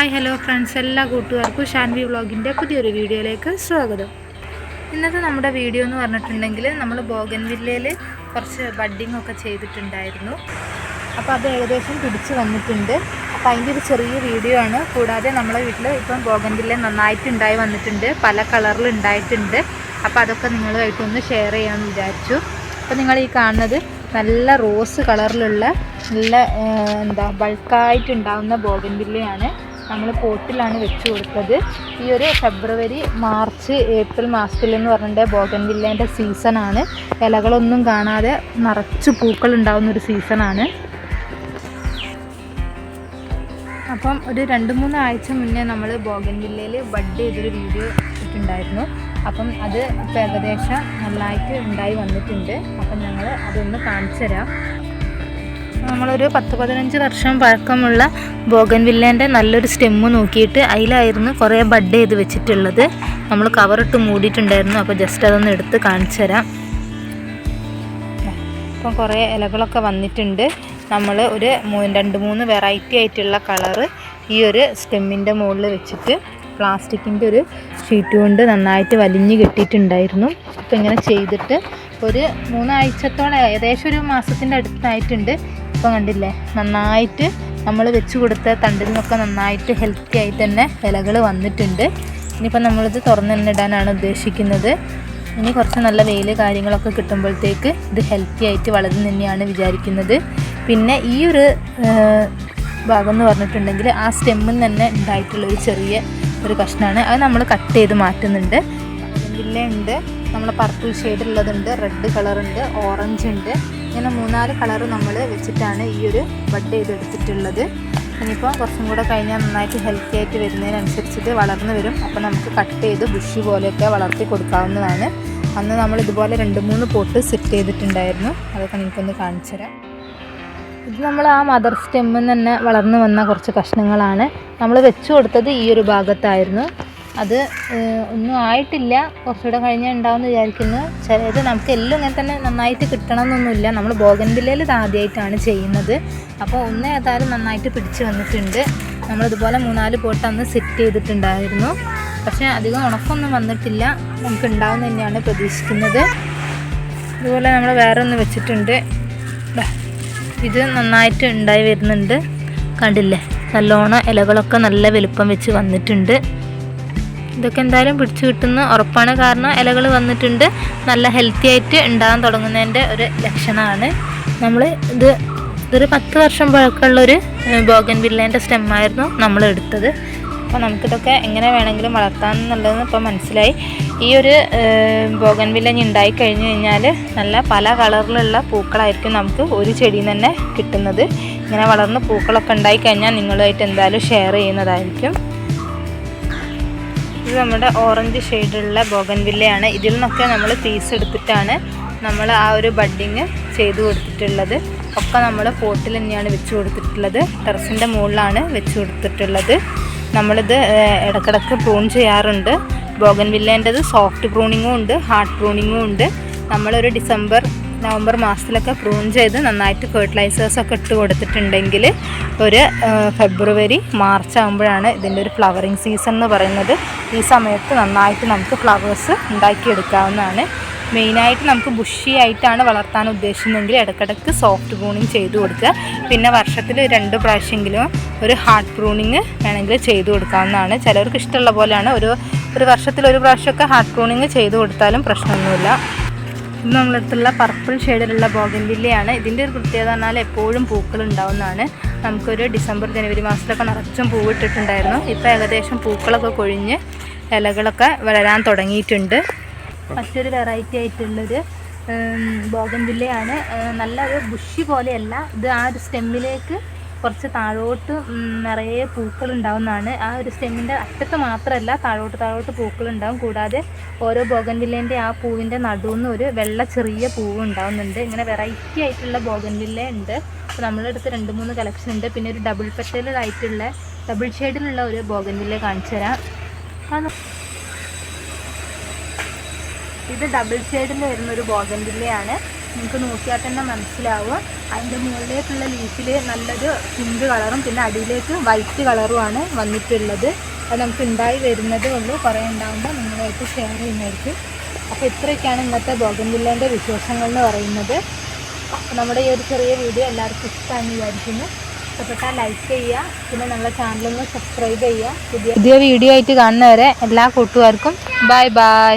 Hi hello friends എല്ലാ കൂട്ടുകാർക്കും ഷാൻവി വ്ളോഗിന്റെ പുതിയൊരു വീഡിയോയിലേക്ക് സ്വാഗതം. ഇന്നത്തെ നമ്മുടെ വീഡിയോ എന്ന് പറഞ്ഞിട്ടുണ്ടെങ്കിൽ നമ്മൾ ബോഗൻവില്ലയിൽ കുറച്ച് ബഡ്ഡിംഗ് ഒക്കെ ചെയ്തിട്ടുണ്ടായിരുന്നു. അപ്പോൾ അത് ഏകദേശം പിടിച്ച് വന്നിട്ടുണ്ട്. അപ്പോൾ അതിന്റെ ഒരു ചെറിയ വീഡിയോ ആണ്. കൂടാതെ നമ്മളെ വീട്ടിൽ ഇപ്പം ബോഗൻവില്ല നന്നായിട്ട് ഉണ്ടായി വന്നിട്ടുണ്ട്. പല കളറിൽ ഉണ്ടായിട്ടുണ്ട്. അപ്പോൾ അതൊക്കെ നിങ്ങളുമായിട്ടൊന്ന് ഷെയർ ചെയ്യാമെന്ന് വിചാരിച്ചു. അപ്പോൾ നിങ്ങൾ ഈ കാണുന്നത് നല്ല റോസ് കളറിലുള്ള നല്ല എന്താ ബൾക്കായിട്ട് ഉണ്ടാകുന്ന ബോഗൻവില്ലയാണ്. നമ്മൾ പോട്ടിലാണ് വെച്ച് കൊടുത്തത്. ഈ ഒരു ഫെബ്രുവരി മാർച്ച് ഏപ്രിൽ മാസത്തിൽ എന്ന് പറഞ്ഞിട്ട് ബോഗൻവില്ലേന്റെ സീസണാണ് ഇലകളൊന്നും കാണാതെ നിറച്ച് പൂക്കൾ ഉണ്ടാകുന്ന ഒരു സീസണാണ് അപ്പം ഒരു രണ്ട് മൂന്ന് ആഴ്ച മുന്നേ നമ്മൾ ബോഗൻവില്ലയിൽ ബഡ് ചെയ്തൊരു വീഡിയോ ഇട്ടിട്ടുണ്ടായിരുന്നു. അപ്പം അത് ഏകദേശം നല്ലതായിട്ട് ഉണ്ടായി വന്നിട്ടുണ്ട്. അപ്പം ഞങ്ങൾ അതൊന്ന് കാണിച്ചു തരാം. നമ്മളൊരു പത്ത് പതിനഞ്ച് വർഷം പഴക്കമുള്ള ബോഗൻവില്ലേന്റെ നല്ലൊരു സ്റ്റെമ്മ് നോക്കിയിട്ട് അതിലായിരുന്നു കുറേ ബഡ് ചെയ്ത് വെച്ചിട്ടുള്ളത്. നമ്മൾ കവറിട്ട് മൂടിയിട്ടുണ്ടായിരുന്നു. അപ്പോൾ ജസ്റ്റ് അതൊന്ന് എടുത്ത് കാണിച്ചു തരാം. ഇപ്പം കുറേ ഇലകളൊക്കെ വന്നിട്ടുണ്ട്. നമ്മൾ ഒരു രണ്ട് മൂന്ന് വെറൈറ്റി ആയിട്ടുള്ള കളറ് ഈ ഒരു സ്റ്റെമ്മിന്റെ മുകളിൽ വെച്ചിട്ട് പ്ലാസ്റ്റിക്കിന്റെ ഒരു ഷീറ്റ് കൊണ്ട് നന്നായിട്ട് വലിഞ്ഞ് കെട്ടിയിട്ടുണ്ടായിരുന്നു. അപ്പോൾ ഇങ്ങനെ ചെയ്തിട്ട് ഒരു മൂന്നാഴ്ചത്തോളം ഏകദേശം ഒരു മാസത്തിന്റെ അടുത്തായിട്ടുണ്ട്. ഇപ്പം കണ്ടില്ലേ? നന്നായിട്ട് നമ്മൾ വെച്ച് കൊടുത്ത തണ്ടിൽ നിന്നൊക്കെ നന്നായിട്ട് ഹെൽത്തി ആയിട്ട് തന്നെ ഇലകൾ വന്നിട്ടുണ്ട്. ഇനിയിപ്പോൾ നമ്മളിത് തുറന്ന് തന്നെ ഇടാനാണ് ഉദ്ദേശിക്കുന്നത്. ഇനി കുറച്ച് നല്ല വെയിൽ കാര്യങ്ങളൊക്കെ കിട്ടുമ്പോഴത്തേക്ക് ഇത് ഹെൽത്തി ആയിട്ട് വളർന്നു തന്നെയാണ് വിചാരിക്കുന്നത്. പിന്നെ ഈ ഒരു ഭാഗം എന്ന് പറഞ്ഞിട്ടുണ്ടെങ്കിൽ ആ സ്റ്റെമ്മിൽ തന്നെ ഉണ്ടായിട്ടുള്ള ഒരു ചെറിയ ഒരു കഷ്ണമാണ് അത് നമ്മൾ കട്ട് ചെയ്ത് മാറ്റുന്നുണ്ട്. ഉണ്ട് നമ്മളെ പർപ്പിൾ ഷെയ്ഡ് ഉള്ളതുണ്ട് റെഡ് കളറുണ്ട് ഓറഞ്ച് ഉണ്ട്. ഇങ്ങനെ മൂന്നാൽ കളർ നമ്മൾ വെച്ചിട്ടാണ് ഈ ഒരു ബഡ് ചെയ്തെടുത്തിട്ടുള്ളത്. ഇനിയിപ്പോൾ കുറച്ചും കൂടെ കഴിഞ്ഞാൽ നന്നായിട്ട് ഹെൽത്തി ആയിട്ട് വരുന്നതിനനുസരിച്ചിട്ട് വളർന്നു വരും. അപ്പോൾ നമുക്ക് കട്ട് ചെയ്ത് ബുഷ് പോലെയൊക്കെ വളർത്തി കൊടുക്കാവുന്നതാണ്. അന്ന് നമ്മൾ ഇതുപോലെ രണ്ട് മൂന്ന് പോട്ട് സെറ്റ് ചെയ്തിട്ടുണ്ടായിരുന്നു. അതൊക്കെ നിങ്ങൾക്കൊന്ന് കാണിച്ചു തരാം. ഇത് നമ്മൾ ആ മദർ സ്റ്റെമ്മിൽ നിന്ന് തന്നെ വളർന്നു വന്ന കുറച്ച് കഷ്ണങ്ങളാണ്. നമ്മൾ വെച്ചു കൊടുത്തത് ഈ ഒരു ഭാഗത്തായിരുന്നു. അത് ഒന്നും ആയിട്ടില്ല. കുറച്ചുകൂടെ കഴിഞ്ഞാൽ ഉണ്ടാവുമെന്ന് വിചാരിക്കുന്നു. ചിലത് നമുക്ക് എല്ലാം ഇങ്ങനെ തന്നെ നന്നായിട്ട് കിട്ടണം എന്നൊന്നുമില്ല നമ്മൾ ബോഗൻവില്ലയിൽ ഇത് ആദ്യമായിട്ടാണ് ചെയ്യുന്നത്. അപ്പോൾ ഒന്ന് ഏതായാലും നന്നായിട്ട് പിടിച്ച് വന്നിട്ടുണ്ട്. നമ്മളിതുപോലെ മൂന്നാൽ പോട്ട് അന്ന് സെറ്റ് ചെയ്തിട്ടുണ്ടായിരുന്നു. പക്ഷേ അധികം ഉണക്കൊന്നും വന്നിട്ടില്ല. നമുക്ക് ഉണ്ടാവും തന്നെയാണ് പ്രതീക്ഷിക്കുന്നത്. ഇതുപോലെ നമ്മൾ വേറെ ഒന്ന് വെച്ചിട്ടുണ്ട് ഇത് നന്നായിട്ട് ഉണ്ടായി വരുന്നുണ്ട്. കണ്ടില്ലേ? നല്ലോണം ഇലകളൊക്കെ നല്ല വലുപ്പം വെച്ച് വന്നിട്ടുണ്ട്. ഇതൊക്കെ എന്തായാലും പിടിച്ചു കിട്ടുന്ന ഉറപ്പാണ്. കാരണം ഇലകൾ വന്നിട്ടുണ്ട്. നല്ല ഹെൽത്തി ആയിട്ട് ഉണ്ടാകാൻ തുടങ്ങുന്നതിന്റെ ഒരു ലക്ഷണമാണ്. നമ്മൾ ഇത് ഇതൊരു പത്ത് വർഷം പഴക്കമുള്ളൊരു ബോഗൻ വില്ലേന്റെ സ്റ്റെമ്മായിരുന്നു നമ്മൾ എടുത്തത്. അപ്പോൾ നമുക്കിതൊക്കെ എങ്ങനെ വേണമെങ്കിലും വളർത്താം എന്നുള്ളതെന്ന് ഇപ്പോൾ മനസ്സിലായി. ഈ ഒരു ബോഗൻ വില്ല ഇനി ഉണ്ടായി കഴിഞ്ഞു കഴിഞ്ഞാൽ നല്ല പല കളറിലുള്ള പൂക്കളായിരിക്കും നമുക്ക് ഒരു ചെടിയിൽ തന്നെ കിട്ടുന്നത്. ഇങ്ങനെ വളർന്ന് പൂക്കളൊക്കെ ഉണ്ടായി കഴിഞ്ഞാൽ നിങ്ങളുമായിട്ട് എന്തായാലും ഷെയർ ചെയ്യുന്നതായിരിക്കും. ഇത് നമ്മുടെ ഓറഞ്ച് ഷെയ്ഡുള്ള ബോഗൻവില്ലയാണ്. ഇതിൽ നിന്നൊക്കെ നമ്മൾ പീസ് എടുത്തിട്ടാണ് നമ്മൾ ആ ഒരു ബഡ്ഡിങ് ചെയ്ത് കൊടുത്തിട്ടുള്ളത്. ഒക്കെ നമ്മൾ പോട്ടിൽ തന്നെയാണ് വെച്ച് കൊടുത്തിട്ടുള്ളത്. ടെറസിന്റെ മുകളിലാണ് വെച്ച് കൊടുത്തിട്ടുള്ളത്. നമ്മളിത് ഇടക്കിടക്ക് പ്രൂൺ ചെയ്യാറുണ്ട്. ബോഗൻവില്ലേന്റെത് സോഫ്റ്റ് പ്രൂണിങ്ങും ഉണ്ട് ഹാർഡ് പ്രൂണിങ്ങും ഉണ്ട്. നമ്മളൊരു ഡിസംബർ നവംബർ മാസത്തിലൊക്കെ പ്രൂൺ ചെയ്ത് നന്നായിട്ട് ഫെർട്ടിലൈസേഴ്സ് ഒക്കെ ഇട്ട് കൊടുത്തിട്ടുണ്ടെങ്കിൽ ഒരു ഫെബ്രുവരി മാർച്ച് ആകുമ്പോഴാണ് ഇതിന്റെ ഒരു ഫ്ലവറിങ് സീസൺ എന്ന് പറയുന്നത്. ഈ സമയത്ത് നന്നായിട്ട് നമുക്ക് ഫ്ലവേഴ്സ് ഉണ്ടാക്കിയെടുക്കാവുന്നതാണ്. മെയിനായിട്ട് നമുക്ക് ബുഷി ആയിട്ടാണ് വളർത്താൻ ഉദ്ദേശിക്കുന്നതെങ്കിൽ ഇടയ്ക്കിടയ്ക്ക് സോഫ്റ്റ് പ്രൂണിങ് ചെയ്തു കൊടുക്കുക. പിന്നെ വർഷത്തിൽ രണ്ട് പ്രാവശ്യമെങ്കിലും ഒരു ഹാർഡ് പ്രൂണിങ് വേണമെങ്കിൽ ചെയ്തു കൊടുക്കാവുന്നതാണ്. ചിലവർക്ക് ഇഷ്ടമുള്ള പോലെയാണ്. ഒരു ഒരു വർഷത്തിൽ ഒരു പ്രാവശ്യമൊക്കെ ഹാർഡ് പ്രൂണിങ് ചെയ്തു കൊടുത്താലും പ്രശ്നമൊന്നുമില്ല. ഇത് നമ്മളടുത്തുള്ള പർപ്പിൾ ഷെയ്ഡിലുള്ള ബോഗൻവില്ലയാണ് ഇതിന്റെ ഒരു പ്രത്യേകത പറഞ്ഞാൽ എപ്പോഴും പൂക്കൾ ഉണ്ടാവുന്നതാണ്. നമുക്കൊരു ഡിസംബർ ജനുവരി മാസത്തിലൊക്കെ നിറച്ചും പൂവിട്ടിട്ടുണ്ടായിരുന്നു ഇപ്പോൾ ഏകദേശം പൂക്കളൊക്കെ കൊഴിഞ്ഞ് ഇലകളൊക്കെ വളരാൻ തുടങ്ങിയിട്ടുണ്ട്. മറ്റൊരു വെറൈറ്റി ആയിട്ടുള്ളൊരു ബോഗൻവില്ലയാണ് നല്ല ഒരു ബുഷി പോലെയല്ല. ഇത് ആ ഒരു സ്റ്റെമ്മിലേക്ക് കുറച്ച് താഴോട്ട് നിറയെ പൂക്കൾ ഉണ്ടാവുന്നതാണ് ആ ഒരു സ്റ്റെമ്മിന്റെ അറ്റത്ത് മാത്രമല്ല താഴോട്ട് താഴോട്ട് പൂക്കൾ ഉണ്ടാവും കൂടാതെ ഓരോ ബോഗൻവില്ലേന്റെ ആ പൂവിന്റെ നടുവിന്ന് ഒരു വെള്ള ചെറിയ പൂവ് ഉണ്ടാവുന്നുണ്ട്. ഇങ്ങനെ വെറൈറ്റി ആയിട്ടുള്ള ബോഗൻവില്ല ഉണ്ട്. അപ്പോൾ നമ്മളുടെ അടുത്ത് രണ്ട് മൂന്ന് കളക്ഷൻ ഉണ്ട്. പിന്നെ ഒരു ഡബിൾ പെറ്റലായിട്ടുള്ള ഡബിൾ ഷെയ്ഡിലുള്ള ഒരു ബോഗൻവില്ല കാണിച്ചു തരാം. ഇത് ഡബിൾ ഷെയ്ഡിൽ വരുന്ന ഒരു ബോഗൻവില്ലയാണ്. നിങ്ങൾക്ക് നോക്കിയാൽ തന്നെ മനസ്സിലാവും അതിന്റെ മുകളിലേക്കുള്ള ലീഫിൽ നല്ലൊരു പിങ്ക് കളറും പിന്നെ അടിയിലേക്ക് വൈറ്റ് കളറുമാണ് വന്നിട്ടുള്ളത്. അത് നമുക്ക് ഉണ്ടായി വരുന്നതേ ഉള്ളൂ. കുറേ ഉണ്ടാകുമ്പോൾ നിങ്ങളുമായിട്ട് ഷെയർ ചെയ്യുന്നതായിരിക്കും. അപ്പോൾ ഇത്രയൊക്കെയാണ് ഇന്നത്തെ ബോഗൻവില്ലേന്റെ വിശേഷങ്ങൾ എന്ന് പറയുന്നത്. നമ്മുടെ ഈ ഒരു ചെറിയ വീഡിയോ എല്ലാവർക്കും ഇഷ്ടമാണെന്ന് വിചാരിക്കുന്നു. ഇഷ്ടപ്പെട്ടാൽ ലൈക്ക് ചെയ്യുക. പിന്നെ നമ്മുടെ ചാനലൊന്ന് സബ്സ്ക്രൈബ് ചെയ്യുക. പുതിയ പുതിയ വീഡിയോ ആയിട്ട് കാണുന്നവരെ എല്ലാ കൂട്ടുകാർക്കും ബൈ ബൈ